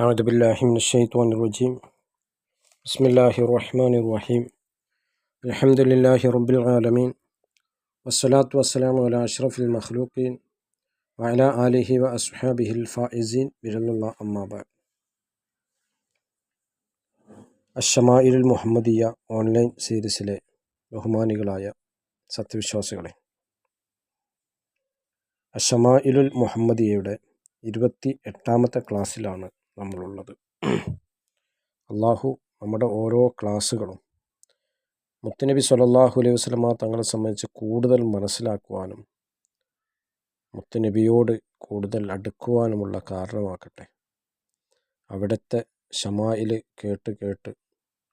أعوذ بالله من الشيطان الرجيم بسم الله الرحمن الرحيم الحمد لله رب العالمين والصلاة والسلام على أشرف المخلوقين وعلى آله وأصحابه الفائزين بجل الله أما بعد അഷമായിലുൽ Muhammadiya online സീരീസിലെ ബഹുമാനികളായ സത്യവിശ്വാസികളെ അഷമായിലുൽ മുഹമ്മദിയയുടെ ഇരുപത്തി എട്ടാമത്തെ ക്ലാസ്സിലാണ് നമ്മളുള്ളത്. അള്ളാഹു നമ്മുടെ ഓരോ ക്ലാസ്സുകളും മുത്തനബി സല്ലാഹു അലൈഹി വസ്ലമ തങ്ങളെ സംബന്ധിച്ച് കൂടുതൽ മനസ്സിലാക്കുവാനും മുത്തനബിയോട് കൂടുതൽ അടുക്കുവാനുമുള്ള കാരണമാക്കട്ടെ അവിടുത്തെ ഷമായിൽ കേട്ട് കേട്ട്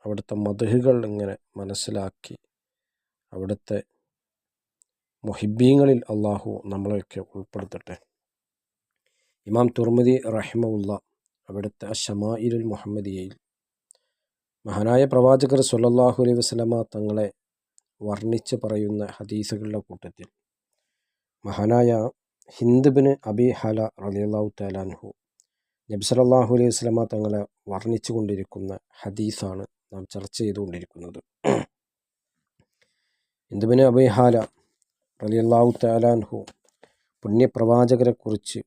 അവിടുത്തെ മധുഹുകൾ ഇങ്ങനെ മനസ്സിലാക്കി അവിടുത്തെ മൊഹിബീങ്ങളിൽ അള്ളാഹു നമ്മളെയൊക്കെ ഉൾപ്പെടുത്തട്ടെ. ഇമാം തുർമുദി റഹിമുള്ള അവിടുത്തെ അഷമായിലുൽ മുഹമ്മദിയയിൽ. മഹാനായ പ്രവാചകർ സുല്ലാഹു അലൈഹി വസ്ലമ തങ്ങളെ വർണിച്ച് പറയുന്ന ഹദീസുകളുടെ കൂട്ടത്തിൽ മഹാനായ ഹിന്ദുബിന് അബി ഹല റലിയല്ലാഹു താലാൻഹു നബി സലാഹു അലൈഹി വസ്ലമ തങ്ങളെ വർണിച്ചു കൊണ്ടിരിക്കുന്ന ഹദീസാണ് നാം ചർച്ച ചെയ്തുകൊണ്ടിരിക്കുന്നത് ഹിന്ദുബിന് അബി ഹാല റലിയല്ലാഹു താലാൻഹു പുണ്യപ്രവാചകരെക്കുറിച്ച്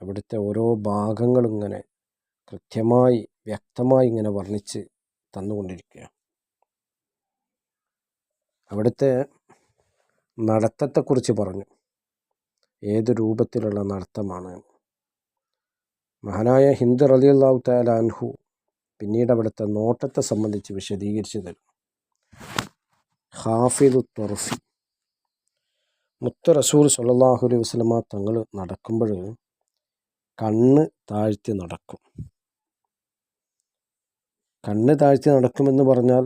അവിടുത്തെ ഓരോ ഭാഗങ്ങളും ഇങ്ങനെ കൃത്യമായി വ്യക്തമായി ഇങ്ങനെ വർണിച്ച് തന്നുകൊണ്ടിരിക്കുകയാണ്. അവിടുത്തെ നടത്തത്തെക്കുറിച്ച് പറഞ്ഞു. ഏത് രൂപത്തിലുള്ള നടത്തമാണ്? മഹാനായ ഹിന്ദു റലിയല്ലാഹു താലാൻഹു പിന്നീട് അവിടുത്തെ നോട്ടത്തെ സംബന്ധിച്ച് വിശദീകരിച്ചു തരും ഹാഫിദു തൊറഫി മുത്ത റസൂൽ സല്ലാഹു അലൈഹി വസ്ലമ തങ്ങൾ നടക്കുമ്പോൾ കണ്ണ് താഴ്ത്തി നടക്കും. കണ്ണ് താഴ്ത്തി നടക്കുമെന്ന് പറഞ്ഞാൽ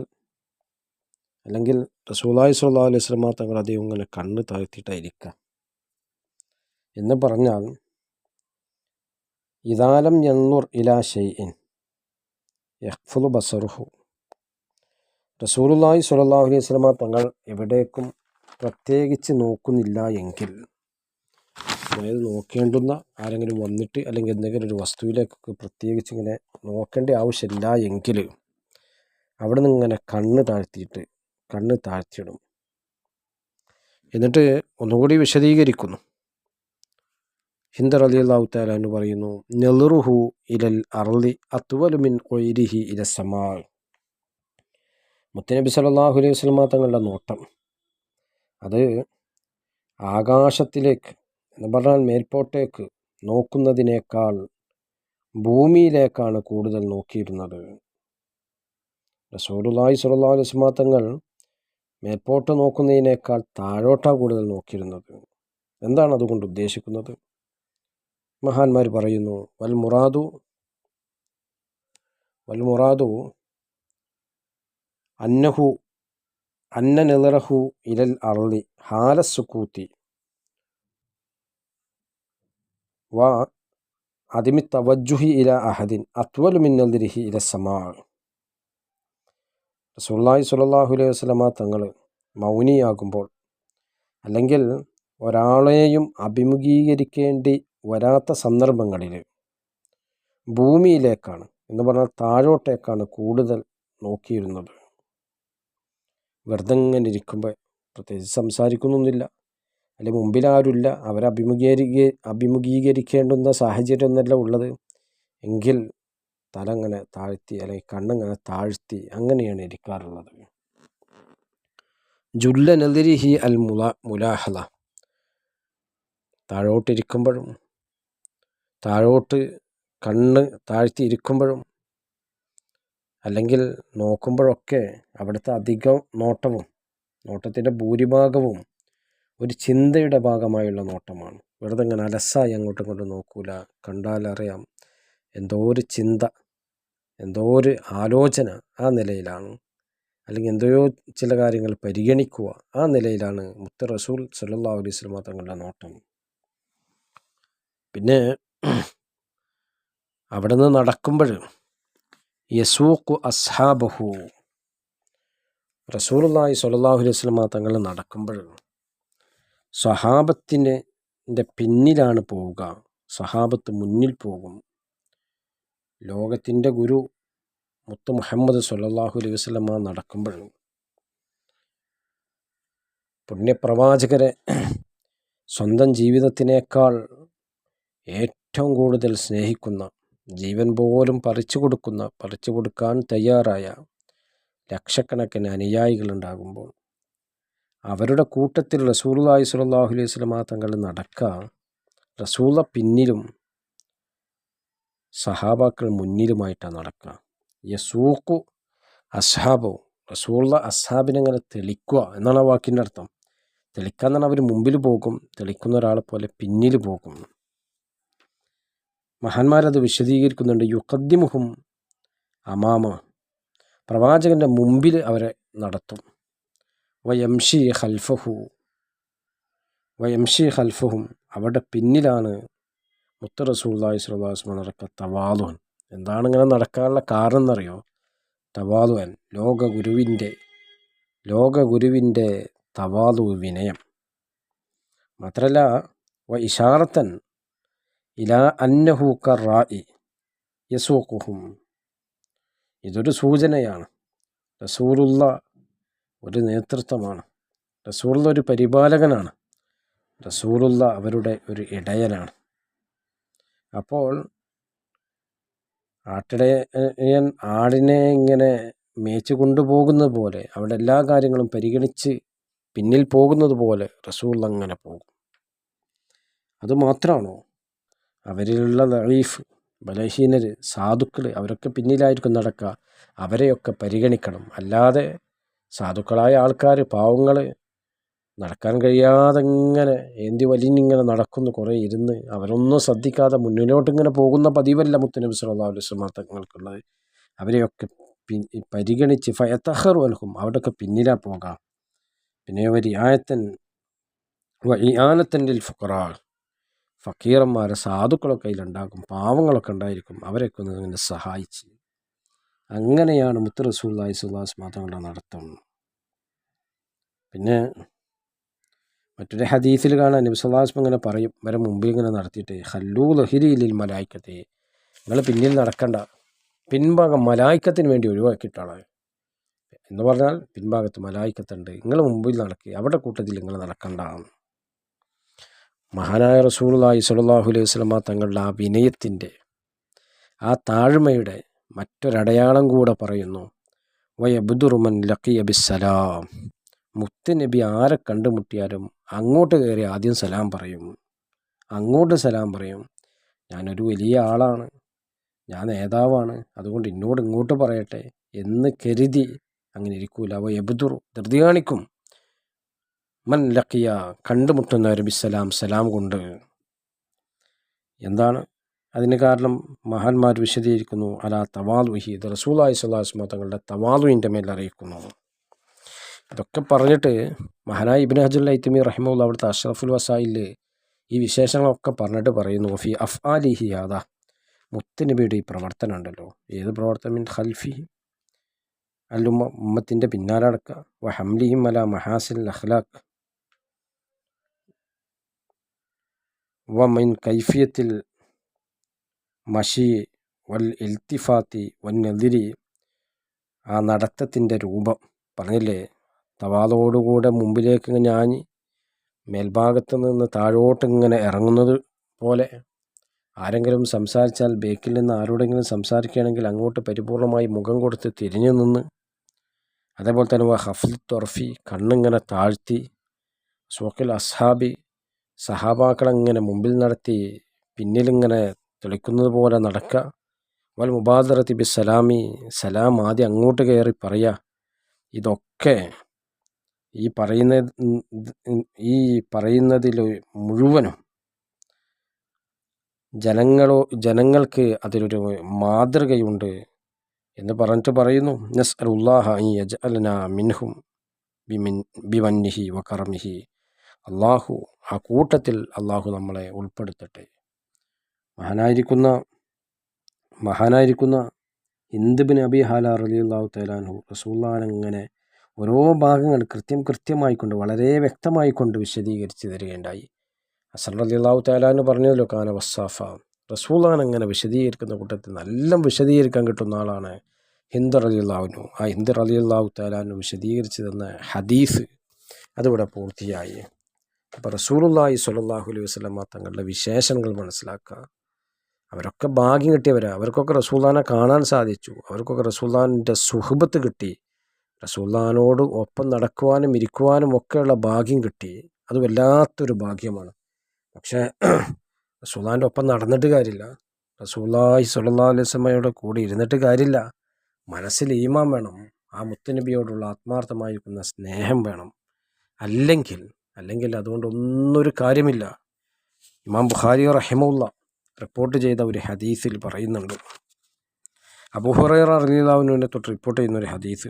അല്ലെങ്കിൽ റസൂലായി സുല്ലാ അലൈഹി സ്വലമ തങ്ങൾ അധികം ഇങ്ങനെ കണ്ണ് താഴ്ത്തിയിട്ടായിരിക്കാം. എന്ന് പറഞ്ഞാൽ ഇതാലം ഞന്നൂർ ഇലാ ഷെയ്ൻ യഹ്ഫുൽ ബസറുഹു. റസൂലുല്ലാഹി സുല്ലാ അലൈഹി സ്വലമ തങ്ങൾ എവിടേക്കും പ്രത്യേകിച്ച് നോക്കുന്നില്ല എങ്കിൽ അതായത് നോക്കേണ്ടുന്ന ആരെങ്കിലും വന്നിട്ട് അല്ലെങ്കിൽ എന്തെങ്കിലും ഒരു വസ്തുവിലേക്കൊക്കെ പ്രത്യേകിച്ച് ഇങ്ങനെ നോക്കേണ്ട ആവശ്യമില്ല എങ്കിൽ അവിടെ നിന്ന് ഇങ്ങനെ കണ്ണ് താഴ്ത്തിയിട്ട് കണ്ണ് താഴ്ത്തിയിടും. എന്നിട്ട് ഒന്നുകൂടി വിശദീകരിക്കുന്നു. ഹിന്ദർ അലി അള്ളാഹു താലാന്ന് പറയുന്നു നെളുറുഹു ഇലൽ അർലി അത്വലുമിൻ ഒയിരിഹി ഇല സമാ. മുത്തനബി സല്ലാഹു അലൈഹി തങ്ങളുടെ നോട്ടം. അത് ആകാശത്തിലേക്ക് എന്ന് പറഞ്ഞാൽ മേൽപോട്ടേക്ക് നോക്കുന്നതിനേക്കാൾ ഭൂമിയിലേക്കാണ് കൂടുതൽ നോക്കിയിരുന്നത്. റസോറുലായി വസല്ലം തങ്ങൾ മേൽപോട്ട് നോക്കുന്നതിനേക്കാൾ താഴോട്ടാണ് കൂടുതൽ നോക്കിയിരുന്നത്. എന്താണ് അതുകൊണ്ട് ഉദ്ദേശിക്കുന്നത്? മഹാന്മാർ പറയുന്നു വൽ മുറാദു വൽ മുറാദു അന്നഹു അന്ന ഇരൽ ഇലൽ അർളി ഹാലസുക്കൂത്തി വ അതിമി തവജുഹി ഇല അഹദിൻ അത്വലു മിന്നൽ ദിരിഹി ഇല സമാ. റസൂല്ലാഹി സുലല്ലാഹു വസ്ലമ തങ്ങൾ മൗനിയാകുമ്പോൾ അല്ലെങ്കിൽ ഒരാളെയും അഭിമുഖീകരിക്കേണ്ടി വരാത്ത സന്ദർഭങ്ങളിൽ ഭൂമിയിലേക്കാണ് എന്ന് പറഞ്ഞാൽ താഴോട്ടേക്കാണ് കൂടുതൽ നോക്കിയിരുന്നത്. വെറുതെ ഇങ്ങനെ ഇരിക്കുമ്പോൾ പ്രത്യേകിച്ച് സംസാരിക്കുന്നൊന്നുമില്ല. അല്ലെങ്കിൽ മുമ്പിൽ ആരുമില്ല. അവരെ അഭിമുഖീകരിക്ക അഭിമുഖീകരിക്കേണ്ടുന്ന സാഹചര്യമൊന്നുമല്ല ഉള്ളത്. എങ്കിൽ തല അങ്ങനെ താഴ്ത്തി അല്ലെങ്കിൽ കണ്ണങ്ങനെ താഴ്ത്തി അങ്ങനെയാണ് ഇരിക്കാറുള്ളത്. ജുല്ല നദിരിഹി അൽ മുല മുലാഹല താഴോട്ടിരിക്കുമ്പോഴും താഴോട്ട് കണ്ണ് താഴ്ത്തി ഇരിക്കുമ്പോഴും അല്ലെങ്കിൽ നോക്കുമ്പോഴൊക്കെ അവിടുത്തെ അധികം നോട്ടവും നോട്ടത്തിന്റെ ഭൂരിഭാഗവും ഒരു ചിന്തയുടെ ഭാഗമായുള്ള നോട്ടമാണ്. വെറുതെ ഇങ്ങനെ അലസായി അങ്ങോട്ടും ഇങ്ങോട്ടും നോക്കൂല. കണ്ടാലറിയാം എന്തോ ഒരു ചിന്ത എന്തോ ഒരു ആലോചന ആ നിലയിലാണ്. അല്ലെങ്കിൽ എന്തോ ചില കാര്യങ്ങൾ പരിഗണിക്കുക ആ നിലയിലാണ് മുത്ത റസൂൽ സല്ലാ അലൈഹി സ്വലമ തങ്ങളുടെ നോട്ടം. പിന്നെ അവിടെ നിന്ന് നടക്കുമ്പോൾ യസൂഖു അസ്ഹാബഹു. റസൂൽ സല്ലാഹു അലൈഹി സ്വലമ തങ്ങൾ നടക്കുമ്പോൾ സഹാബത്തിന്റെ പിന്നിലാണ് പോവുക. സഹാബത്ത് മുന്നിൽ പോകും. ലോകത്തിന്റെ ഗുരു മുത്ത് മുഹമ്മദ് സല്ലാഹു അലൈഹി വസ്ലമ നടക്കുമ്പോഴും പുണ്യപ്രവാചകരെ സ്വന്തം ജീവിതത്തിനേക്കാൾ ഏറ്റവും കൂടുതൽ സ്നേഹിക്കുന്ന ജീവൻ പോലും പറിച്ചു കൊടുക്കുന്ന പറിച്ചു കൊടുക്കാൻ തയ്യാറായ ലക്ഷക്കണക്കിന് അനുയായികളുണ്ടാകുമ്പോൾ അവരുടെ കൂട്ടത്തിൽ റസൂള്ളി സ്വല്ലല്ലാഹു അലൈഹി സ്വലമ തങ്ങൾ നടക്കുക റസൂല പിന്നിലും സഹാബാക്കൾ മുന്നിലുമായിട്ടാണ് നടക്കുക. യസൂക്കു അസ്ഹാബോ റസൂള്ള അസ്ഹാബിനെങ്ങനെ തെളിക്കുക എന്നാണ് ആ വാക്കിന്റെ അർത്ഥം. തെളിക്കാൻ തന്നെ അവർ മുമ്പിൽ പോകും തെളിക്കുന്ന ഒരാളെ പോലെ പിന്നിൽ പോകും. മഹാന്മാരത് വിശദീകരിക്കുന്നുണ്ട് യുക്കദ്ദിമുഹും അമാമ. പ്രവാചകന്റെ മുമ്പിൽ അവരെ നടത്തും. വയംഷി ഖൽഫഹു. വയംഷി ഖൽഫഹും അവരുടെ പിന്നിലാണ് മുത്ത റസൂള്ളി സ്വലാസ്മ നടക്ക തവാലുൻ. എന്താണ് ഇങ്ങനെ നടക്കാനുള്ള കാരണം എന്നറിയോ? തവാലുവൻ ലോക ഗുരുവിന്റെ തവാലു വിനയം. മാത്രല്ല വ ഇഷാറത്തൻ ഇലാ അന്നഹു കറായി യസൂക്കുഹും ഇതൊരു സൂചനയാണ്. റസൂലുള്ള ഒരു നേതൃത്വമാണ്. റസൂലുള്ള ഒരു പരിപാലകനാണ്. റസൂലുള്ള അവരുടെ ഒരു ഇടയനാണ്. അപ്പോൾ ആട്ടിടയൻ ആടിനെ ഇങ്ങനെ മേച്ചു കൊണ്ടുപോകുന്നത് പോലെ അവിടെ എല്ലാ കാര്യങ്ങളും പരിഗണിച്ച് പിന്നിൽ പോകുന്നത് പോലെ റസൂൾ അങ്ങനെ പോകും. അതുമാത്രമാണോ അവരിലുള്ള ലൈഫ് ബലഹീനർ സാധുക്കൾ അവരൊക്കെ പിന്നിലായിരിക്കും നടക്കുക. അവരെയൊക്കെ പരിഗണിക്കണം. അല്ലാതെ സാധുക്കളായ ആൾക്കാർ പാവങ്ങൾ നടക്കാൻ കഴിയാതെ ഇങ്ങനെ ഏന്തി വലിഞ്ഞിങ്ങനെ നടക്കുന്നു കുറേ ഇരുന്ന് അവരൊന്നും ശ്രദ്ധിക്കാതെ മുന്നിലോട്ട് ഇങ്ങനെ പോകുന്ന പതിവല്ല മുത്തനബി സല്ലല്ലാഹു അലൈഹി വസല്ലം തങ്ങൾക്കുള്ളത്. അവരെയൊക്കെ പരിഗണിച്ച് ഫയത്തഹർ വൽഹും അവിടെയൊക്കെ പിന്നിലാ പോകാം. പിന്നെ ഒരു ആയത്തൻ ആനത്തന്റെ ഫുക്കറാ ഫക്കീറന്മാരെ സാധുക്കളൊക്കെ അതിലുണ്ടാക്കും പാവങ്ങളൊക്കെ ഉണ്ടായിരിക്കും അവരെയൊക്കെ ഒന്ന് ഇങ്ങനെ സഹായിച്ച്. അങ്ങനെയാണ് മുത്ത് റസൂല്ലായി സുല്ലാസ് മാത്രങ്ങളുടെ നടത്തം. പിന്നെ മറ്റൊരു ഹദീസിൽ കാണാൻ നബി സുല്ലാസ്മ ഇങ്ങനെ പറയും വരെ മുമ്പിൽ ഇങ്ങനെ നടത്തിയിട്ട് ഹല്ലൂ ലഹിരിയിലിൽ മലായിക്കത്തെ നിങ്ങൾ പിന്നിൽ നടക്കണ്ട. പിൻഭാഗം മലായിക്കത്തിന് വേണ്ടി ഒഴിവാക്കിയിട്ടാണ് എന്ന് പറഞ്ഞാൽ പിൻഭാഗത്ത് മലായിക്കത്തുണ്ട് നിങ്ങൾ മുമ്പിൽ നടക്കുക അവിടെ കൂട്ടത്തിൽ നിങ്ങൾ നടക്കണ്ട. മഹാനായ റസൂലായി സലാഹു അലൈഹി തങ്ങളുടെ ആ വിനയത്തിന്റെ ആ താഴ്മയുടെ മറ്റൊരടയാളം കൂടെ പറയുന്നു. വയബുദുറുമൻ ലക്കി ബിസ്സലാം. മുത്ത് നബി ആരെ കണ്ടുമുട്ടിയാലും അങ്ങോട്ട് കയറി ആദ്യം സലാം പറയും. അങ്ങോട്ട് സലാം പറയും. ഞാനൊരു വലിയ ആളാണ്. ഞാൻ നേതാവാണ്. അതുകൊണ്ട് എന്നോട് ഇങ്ങോട്ട് പറയട്ടെ എന്ന് കരുതി അങ്ങനെ ഇരിക്കൂല. അവ എബുദുർ ധൃതി കാണിക്കും. മൻ ലക്കിയ കണ്ടുമുട്ടുന്നവർ ബിസ്സലാം സലാം കൊണ്ട്. എന്താണ്? അതിന് കാരണം മഹാന്മാർ വിശദീകരിക്കുന്നു അല തവാലുഹി ഇത് റസൂലായി സ്വലാസ്മ തങ്ങളുടെ തവാലുവിന്റെ മേൽ അറിയിക്കുന്നു. ഇതൊക്കെ പറഞ്ഞിട്ട് മഹാനായ ഇബിൻ ഹജുൽ ഐത്തമി റഹിമുള്ള അവിടുത്തെ അഷ്റഫുൽ വസായിൽ ഈ വിശേഷങ്ങളൊക്കെ പറഞ്ഞിട്ട് പറയുന്നു ഫി അഫ് അലിഹി യാദാ മുത്തനബിയുടെ ഈ പ്രവർത്തനം ഉണ്ടല്ലോ. ഏത് പ്രവർത്തനം? മീൻ ഖൽഫി. അല്ലുമ്മ ഉമ്മത്തിന്റെ പിന്നാലെ അടക്കുക വ ഹംലിഹിം അല മഹാസിൽ അഖ്ലാഖ് വ മൈൻ കൈഫിയത്തിൽ മഷി വൽ ഇൽത്തിഫാത്തി വന്നെതിരി ആ നടത്തത്തിന്റെ രൂപം പറഞ്ഞില്ലേ? തവാതോടുകൂടെ മുമ്പിലേക്ക് ഞാൻ മേൽഭാഗത്ത് നിന്ന് താഴോട്ട് ഇങ്ങനെ ഇറങ്ങുന്നത് പോലെ. ആരെങ്കിലും സംസാരിച്ചാൽ ബേക്കിൽ നിന്ന് ആരോടെങ്കിലും സംസാരിക്കുകയാണെങ്കിൽ അങ്ങോട്ട് പരിപൂർണമായി മുഖം കൊടുത്ത് തിരിഞ്ഞു നിന്ന് അതേപോലെ തന്നെ ഹഫ്ലി തൊർഫി കണ്ണിങ്ങനെ താഴ്ത്തി സോക്കിൽ അസ്ഹാബി സഹാബാക്കളെങ്ങനെ മുമ്പിൽ നടത്തി പിന്നിലിങ്ങനെ തെളിക്കുന്നത് പോലെ നടക്കുക വൽ മുബാദറത്തി ബി സലാമി. സലാം ആദ്യം അങ്ങോട്ട് കയറി പറയുക ഇതൊക്കെ ഈ പറയുന്ന ഈ പറയുന്നതിൽ മുഴുവനും ജനങ്ങളോ ജനങ്ങൾക്ക് അതിലൊരു മാതൃകയുണ്ട് എന്ന് പറഞ്ഞിട്ട് പറയുന്നു. നസ് അലുല്ലാഹ യജ് അലന മിൻഹും ബിമിൻ ബിവന്നിഹി വക്കറമിഹി അള്ളാഹു ആ കൂട്ടത്തിൽ അള്ളാഹു നമ്മളെ ഉൾപ്പെടുത്തട്ടെ. മഹാനായിരിക്കുന്ന മഹാനായിരിക്കുന്ന ഇന്ദുബിൻ അബി ഹാല റലി അള്ളാഹു തലാൻഹു റസൂല്ലാൻ അങ്ങനെ ഓരോ ഭാഗങ്ങൾ കൃത്യം കൃത്യമായിക്കൊണ്ട് വളരെ വ്യക്തമായിക്കൊണ്ട് വിശദീകരിച്ച് തരികയുണ്ടായി. അസൽ റലിയുള്ളാഹു തലാൻ പറഞ്ഞല്ലോ കാന വസ്സാഫ. റസൂലാൻ അങ്ങനെ വിശദീകരിക്കുന്ന കൂട്ടത്തിൽ നല്ല വിശദീകരിക്കാൻ കിട്ടുന്ന ആളാണ് ഹിന്ദർ അലി അള്ളാഹുനു ആ ഹിന്ദർ അലി അള്ളാഹു താലാനു വിശദീകരിച്ചു തന്ന ഹദീസ് അതിവിടെ പൂർത്തിയായി. അപ്പോൾ റസൂലുല്ലാഹി സ്വല്ലല്ലാഹു അലൈഹി വസല്ലമ തങ്ങളുടെ വിശേഷണങ്ങൾ മനസ്സിലാക്കുക. അവരൊക്കെ ഭാഗ്യം കിട്ടിയവരാ. അവർക്കൊക്കെ റസൂല്ലാനെ കാണാൻ സാധിച്ചു. അവർക്കൊക്കെ റസൂല്ലാന്റെ സുഹൃബത്ത് കിട്ടി. റസൂല്ലാനോട് ഒപ്പം നടക്കുവാനും ഇരിക്കുവാനും ഒക്കെയുള്ള ഭാഗ്യം കിട്ടി. അത് വല്ലാത്തൊരു ഭാഗ്യമാണ്. പക്ഷേ റസൂല്ലാന്റെ ഒപ്പം നടന്നിട്ട് കാര്യമില്ല. റസൂല്ലായി സുല്ലാ അലൈഹി കൂടെ ഇരുന്നിട്ട് കാര്യമില്ല. മനസ്സിൽ ഈമാൻ വേണം. ആ മുത്തുനബിയോടുള്ള ആത്മാർത്ഥമായിരിക്കുന്ന സ്നേഹം വേണം. അല്ലെങ്കിൽ അല്ലെങ്കിൽ അതുകൊണ്ട് ഒന്നൊരു കാര്യമില്ല. ഇമാം ബുഖാരി റഹിമുള്ള റിപ്പോർട്ട് ചെയ്ത ഒരു ഹദീസിൽ പറയുന്നുണ്ട്. അബുഹുറൈറ അറിയാവുന്നതിനെ തൊട്ട് റിപ്പോർട്ട് ചെയ്യുന്ന ഒരു ഹദീസ്.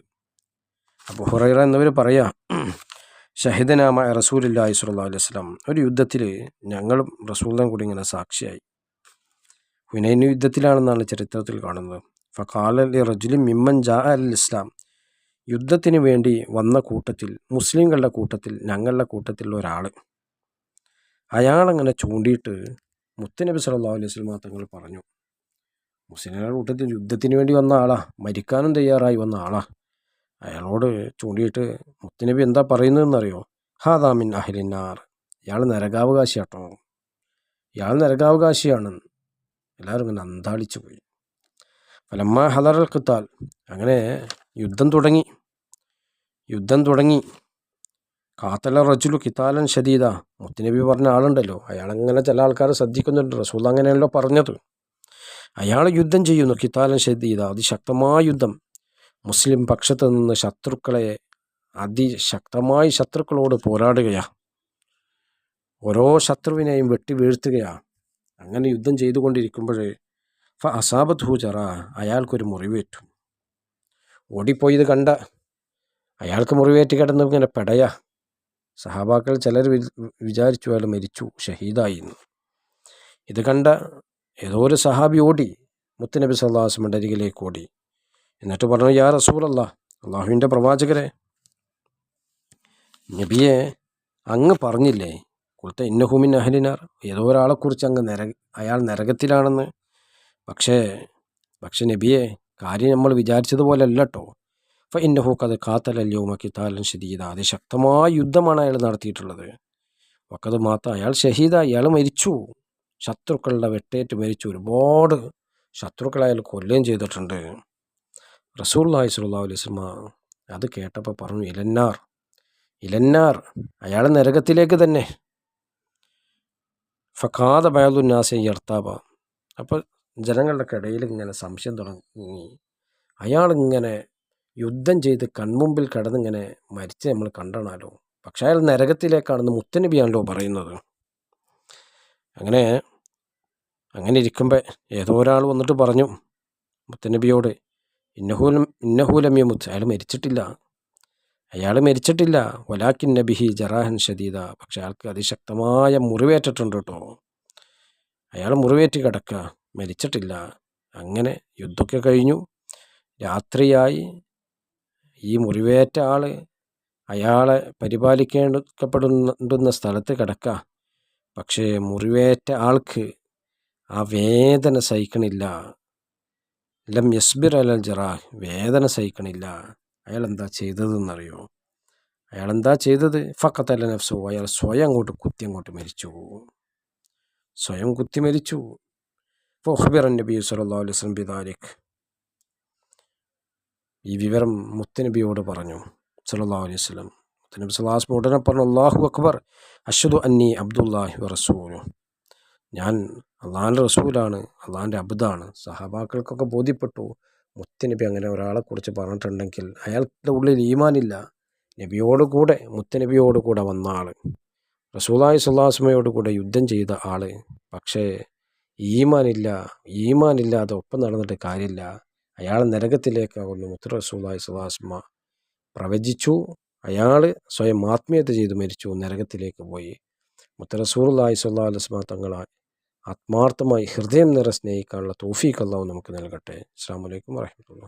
അബുഹുറൈറ എന്നിവർ പറയാം ഷഹിദനാമ റസൂലില്ലാഹി സ്വല്ലാ അലൈഹി ഒരു യുദ്ധത്തിൽ ഞങ്ങളും റസൂലിനും കൂടി ഇങ്ങനെ സാക്ഷിയായി. ഹുനൈൻ യുദ്ധത്തിലാണെന്നാണ് ചരിത്രത്തിൽ കാണുന്നത്. ഫഖാലി റജുലി മിമ്മൻ ജാ അൽ ഇസ്ലാം. യുദ്ധത്തിന് വേണ്ടി വന്ന കൂട്ടത്തിൽ മുസ്ലിങ്ങളുടെ കൂട്ടത്തിൽ ഞങ്ങളുടെ കൂട്ടത്തിലുള്ള ഒരാൾ അയാളങ്ങനെ ചൂണ്ടിയിട്ട് മുത്തനബി സല്ലാ അലൈഹി സ്വലമ തങ്ങൾ പറഞ്ഞു മുസ്ലിങ്ങളുടെ കൂട്ടത്തിൽ യുദ്ധത്തിന് വേണ്ടി വന്ന ആളാ മരിക്കാനും തയ്യാറായി വന്ന ആളാ. അയാളോട് ചൂണ്ടിയിട്ട് മുത്തനബി എന്താ പറയുന്നതെന്നറിയോ? ഹാദാമിൻ അഹ്ലിന്നാർ ഇയാൾ നരകാവകാശിയാട്ടോ. ഇയാൾ നരകാവകാശിയാണ്. എല്ലാവരും ഇങ്ങനെ അന്താളിച്ചു പോയി. ഫലമ്മ ഹലറൽ കിത്താൽ അങ്ങനെ യുദ്ധം തുടങ്ങി. യുദ്ധം തുടങ്ങി. കാത്തല റജുലു കിത്താലൻ ഷദീദ മുത്തുനബി പറഞ്ഞ ആളുണ്ടല്ലോ. അയാളങ്ങനെ ചില ആൾക്കാരെ ശ്രദ്ധിക്കുന്നുണ്ട്. റസൂൽ അങ്ങനെയല്ലോ പറഞ്ഞത്. അയാൾ യുദ്ധം ചെയ്യുന്നു കിത്താലൻ ഷദീദ അതിശക്തമായ യുദ്ധം. മുസ്ലിം പക്ഷത്ത് നിന്ന് ശത്രുക്കളെ അതിശക്തമായി ശത്രുക്കളോട് പോരാടുകയാ. ഓരോ ശത്രുവിനെയും വെട്ടി വീഴ്ത്തുകയാ. അങ്ങനെ യുദ്ധം ചെയ്തുകൊണ്ടിരിക്കുമ്പോൾ ഫ അസാബത്ത് ഹൂജറ അയാൾക്കൊരു മുറിവേറ്റു. ഓടിപ്പോയത് കണ്ട അയാൾക്ക് മുറിവേറ്റ് കിടന്നു ഇങ്ങനെ പെടയാ. സഹാബാക്കൾ ചിലർ വിചാരിച്ചു അയാൾ മരിച്ചു ഷഹീദായി ഇത് കണ്ട ഏതോ ഒരു സഹാബി ഓടി മുത്തുനബി സല്ലാസ്മന്റെ അരികിലേക്ക് ഓടി. എന്നിട്ട് പറഞ്ഞു യാ റസൂലല്ല അള്ളാഹുവിന്റെ പ്രവാചകരെ നബിയെ അങ്ങ് പറഞ്ഞില്ലേ കുളത്തെ ഇന്നഹുമിൻ അഹലിനാർ ഏതോ ഒരാളെക്കുറിച്ച് അങ്ങ് നര അയാൾ നരകത്തിലാണെന്ന്. പക്ഷേ പക്ഷെ നബിയെ കാര്യം നമ്മൾ വിചാരിച്ചതുപോലെ അല്ല കേട്ടോ ഫ ഇന്നഹു കത് കാത്തലല്യോമ കിത്താലൻ ഷദീദ അതിശക്തമായ യുദ്ധമാണ് അയാൾ നടത്തിയിട്ടുള്ളത്. വക്കത് മാത്രം അയാൾ ഷഹീദ അയാൾ മരിച്ചു. ശത്രുക്കളുടെ വെട്ടേറ്റ് മരിച്ചു. ഒരുപാട് ശത്രുക്കളെ അയാൾ കൊല്ലുകയും ചെയ്തിട്ടുണ്ട്. റസൂൽ അള്ളാഹി സുല്ലാ അലൈഹി സ്വലമ അത് കേട്ടപ്പോൾ പറഞ്ഞു ഇലന്നാർ ഇലന്നാർ അയാൾ നരകത്തിലേക്ക് തന്നെ. ഫഖാദ ബയലുന്നാസെ യർത്താബ അപ്പോൾ ജനങ്ങളുടെ ഇടയിൽ ഇങ്ങനെ സംശയം തുടങ്ങി. അയാളിങ്ങനെ യുദ്ധം ചെയ്ത് കൺമുമ്പിൽ കടന്നിങ്ങനെ മരിച്ച് നമ്മൾ കണ്ടണാലോ? പക്ഷേ അയാൾ നരകത്തിലേക്കാണെന്ന് മുത്തനബിയാണല്ലോ പറയുന്നത്. അങ്ങനെ അങ്ങനെ ഇരിക്കുമ്പോൾ ഏതോ ഒരാൾ വന്നിട്ട് പറഞ്ഞു മുത്തനബിയോട് ഇന്നഹൂലം ഇന്നഹൂലമ്യമുത്ത് അയാൾ മരിച്ചിട്ടില്ല. അയാൾ മരിച്ചിട്ടില്ല. വലാക്കിൻ നബിഹി ജറാഹൻ ഷദീദ. പക്ഷെ അയാൾക്ക് അതിശക്തമായ മുറിവേറ്റിട്ടുണ്ട് കേട്ടോ. അയാൾ മുറിവേറ്റ് കിടക്കുക മരിച്ചിട്ടില്ല. അങ്ങനെ യുദ്ധമൊക്കെ കഴിഞ്ഞു. രാത്രിയായി. ഈ മുറിവേറ്റ ആൾ അയാളെ പരിപാലിക്കേണ്ടപ്പെടുന്ന സ്ഥലത്ത് കിടക്കുക പക്ഷേ മുറിവേറ്റ ആൾക്ക് ആ വേദന സഹിക്കണില്ല. ലം യസ്ബിർ അലൽ ജറാ വേദന സഹിക്കണില്ല. അയാൾ എന്താ ചെയ്തതെന്നറിയോ? അയാൾ എന്താ ചെയ്തത് ഫക്കത്തല്ല നഫ്സോ അയാൾ സ്വയം അങ്ങോട്ട് കുത്തി അങ്ങോട്ട് മരിച്ചു. സ്വയം കുത്തി മരിച്ചു. ഫൊഹബിർ നബി സല്ലാ അലൈഹി ബിദാലിഖ് ഈ വിവരം മുത്തനബിയോട് പറഞ്ഞു. സല്ലാ അലൈഹി സ്വലം മുത്തനബി സലാസ്മ ഉടനെ പറഞ്ഞു അള്ളാഹു അക്ബർ അഷദു അന്നി അബ്ദുല്ലാഹി റസൂലു. ഞാൻ അള്ളാഹാന്റെ റസൂലാണ് അള്ളാഹാന്റെ അബ്ദാണ്. സഹാബാക്കൾക്കൊക്കെ ബോധ്യപ്പെട്ടു. മുത്തനബി അങ്ങനെ ഒരാളെക്കുറിച്ച് പറഞ്ഞിട്ടുണ്ടെങ്കിൽ അയാളുടെ ഉള്ളിൽ ഈമാനില്ല. നബിയോട് കൂടെ മുത്തനബിയോട് കൂടെ വന്ന ആൾ റസൂലായി സുല്ലാസ്മയോട് കൂടെ യുദ്ധം ചെയ്ത ആൾ പക്ഷേ ഈമാനില്ല ഈമാനില്ലാതെ ഒപ്പം നടന്നിട്ട് കാര്യമില്ല. അയാൾ നരകത്തിലേക്കാകുന്നു മുത്ത് റസൂലായി സുഹാസ്മ പ്രവചിച്ചു. അയാൾ സ്വയം ആത്മീയത ചെയ്ത് മരിച്ചു. നരകത്തിലേക്ക് പോയി. മുത്ത് റസൂലായി സുല്ലാ അലസ്മ തങ്ങളായി ആത്മാർത്ഥമായി ഹൃദയം നിറ സ്നേഹിക്കാനുള്ള തോഫീഖ് അള്ളാഹു നമുക്ക് നൽകട്ടെ. അസ്സാം വലൈക്കും വാഹമത്തുള്ള